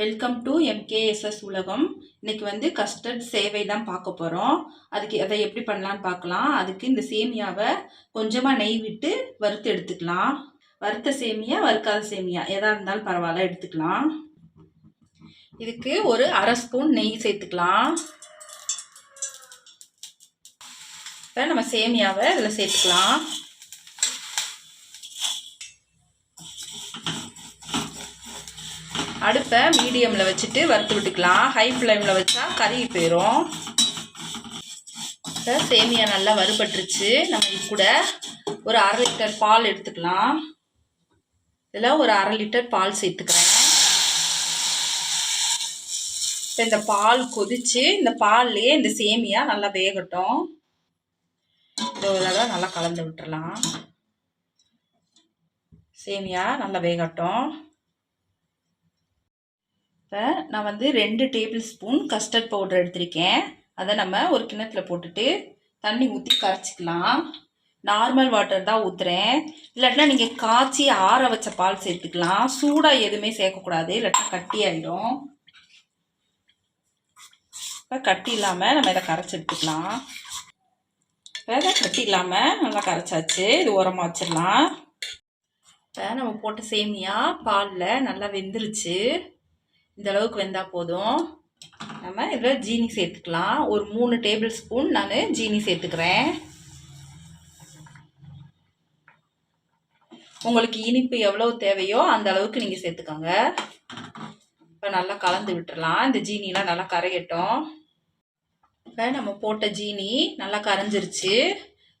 Welcome to எம்கேஎஸ்எஸ் உலகம். இன்னைக்கு வந்து கஸ்டர்ட் சேவை தான் பார்க்க போகிறோம் அதுக்கு அதை எப்படி பண்ணலான்னு பார்க்கலாம். அதுக்கு இந்த சேமியாவை கொஞ்சமாக நெய் விட்டு வறுத்து எடுத்துக்கலாம். வறுத்த சேமியா வறுக்காத சேமியா எதாக இருந்தாலும் பரவாயில்ல எடுத்துக்கலாம். இதுக்கு ஒரு அரை ஸ்பூன் நெய் சேர்த்துக்கலாம். இப்போ நம்ம சேமியாவை இதில் சேர்த்துக்கலாம். அடுப்பை மீடியமில் வச்சுட்டு வறுத்து விட்டுக்கலாம். ஹை ஃப்ளேமில் வச்சா கறி போயிடும் இப்போ சேமியா நல்லா வறுபட்டுருச்சு. நம்ம இது கூட ஒரு அரை லிட்டர் பால் எடுத்துக்கலாம். இதில் ஒரு அரை லிட்டர் பால் சேர்த்துக்கிறேன். இப்போ இந்த பால் கொதிச்சு இந்த பால்லையே இந்த சேமியா நல்லா வேகட்டும். இதெல்லாம் நல்லா கலந்து விட்டுறலாம். சேமியா நல்லா வேகட்டும். இப்போ நான் வந்து ரெண்டு டேபிள் ஸ்பூன் கஸ்டர்ட் பவுடர் எடுத்திருக்கேன். அதை நம்ம ஒரு கிணத்துல போட்டுட்டு தண்ணி ஊற்றி கரைச்சிக்கலாம். நார்மல் வாட்டர் தான் ஊற்றுறேன் இல்லாட்டினா நீங்கள் காய்ச்சி ஆற வச்ச பால் சேர்த்துக்கலாம். சூடாக எதுவுமே சேர்க்கக்கூடாது. இல்லாட்டினா கட்டி ஆகிடும் இப்போ கட்டி இல்லாமல் நம்ம இதை கரைச்சி எடுத்துக்கலாம். இப்போ கட்டி இல்லாமல் நல்லா கரைச்சாச்சு. இது உரமாக வச்சிடலாம். இப்போ நம்ம போட்ட சேமியா பாலில் நல்லா வெந்துருச்சு. இந்த அளவுக்கு வெந்தால் போதும். நம்ம இதில் ஜீனி சேர்த்துக்கலாம். ஒரு மூணு டேபிள் ஸ்பூன் நான் ஜீனி சேர்த்துக்கிறேன். உங்களுக்கு இனிப்பு எவ்வளோ தேவையோ அந்த அளவுக்கு நீங்கள் சேர்த்துக்கோங்க. இப்போ நல்லா கலந்து விட்டுடலாம் இந்த ஜீனிலாம் நல்லா கரையட்டும். இப்போ நம்ம போட்ட ஜீனி நல்லா கரைஞ்சிருச்சு.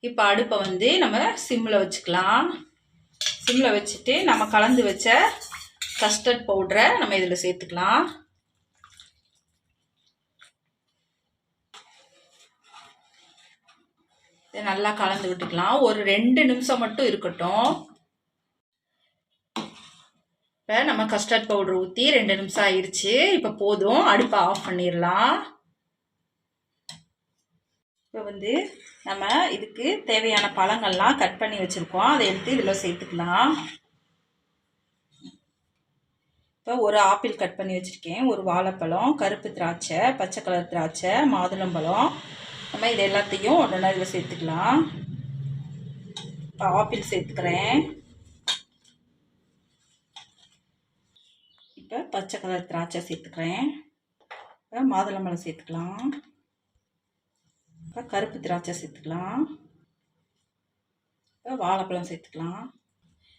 இப்போ அடுப்பை வந்து நம்ம சிம்மில் வச்சுக்கலாம். சிம்மில் வச்சுட்டு நம்ம கலந்து வச்ச கஸ்டர்ட் பவுடரை நம்ம இதில் சேர்த்துக்கலாம். இதை நல்லா கலந்து விட்டுக்கலாம். ஒரு ரெண்டு நிமிஷம் மட்டும் இருக்கட்டும். இப்போ நம்ம கஸ்டர்ட் பவுடர் ஊற்றி ரெண்டு நிமிஷம் ஆயிடுச்சு இப்போ போதும். அடுப்பை ஆஃப் பண்ணிடலாம். இப்போ வந்து நம்ம இதுக்கு தேவையான பழங்கள்லாம் கட் பண்ணி வச்சுருக்கோம். அதை எடுத்து இதில் சேர்த்துக்கலாம். இப்போ ஒரு ஆப்பிள் கட் பண்ணி வச்சுருக்கேன். ஒரு வாழைப்பழம் கருப்பு திராட்சை பச்சை கலர் திராட்சை மாதுளம்பழம் நம்ம இது எல்லாத்தையும் உடனே இதில் சேர்த்துக்கலாம். இப்போ ஆப்பிள் சேர்த்துக்கிறேன். இப்போ பச்சை கலர் திராட்சை சேர்த்துக்கிறேன். இப்போ மாதுளம்பழம் சேர்த்துக்கலாம். இப்போ கருப்பு திராட்சை சேர்த்துக்கலாம். இப்போ வாழைப்பழம் சேர்த்துக்கலாம்.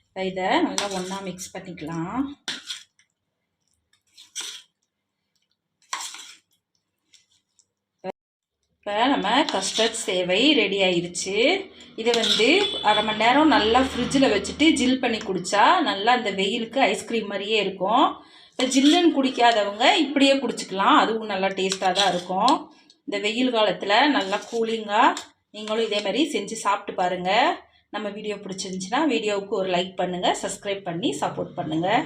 இப்போ இதை நல்லா ஒன்றா மிக்ஸ் பண்ணிக்கலாம். இப்போ நம்ம கஸ்டர்ட் சேவை ரெடி ஆயிடுச்சு இதை வந்து அரை மணி நேரம் நல்லா ஃப்ரிட்ஜில் வச்சுட்டு ஜில் பண்ணி குடித்தா நல்லா அந்த வெயிலுக்கு ஐஸ்கிரீம் மாதிரியே இருக்கும். இப்போ ஜில்லுன்னு குடிக்காதவங்க இப்படியே குடிச்சிக்கலாம். அதுவும் நல்லா டேஸ்ட்டாக தான் இருக்கும். இந்த வெயில் காலத்தில் நல்லா கூலிங்காக நீங்களும் இதேமாதிரி செஞ்சு சாப்பிட்டு பாருங்கள் நம்ம வீடியோ பிடிச்சிருந்துச்சின்னா வீடியோவுக்கு ஒரு லைக் பண்ணுங்கள் சப்ஸ்கிரைப் பண்ணி சப்போர்ட் பண்ணுங்கள்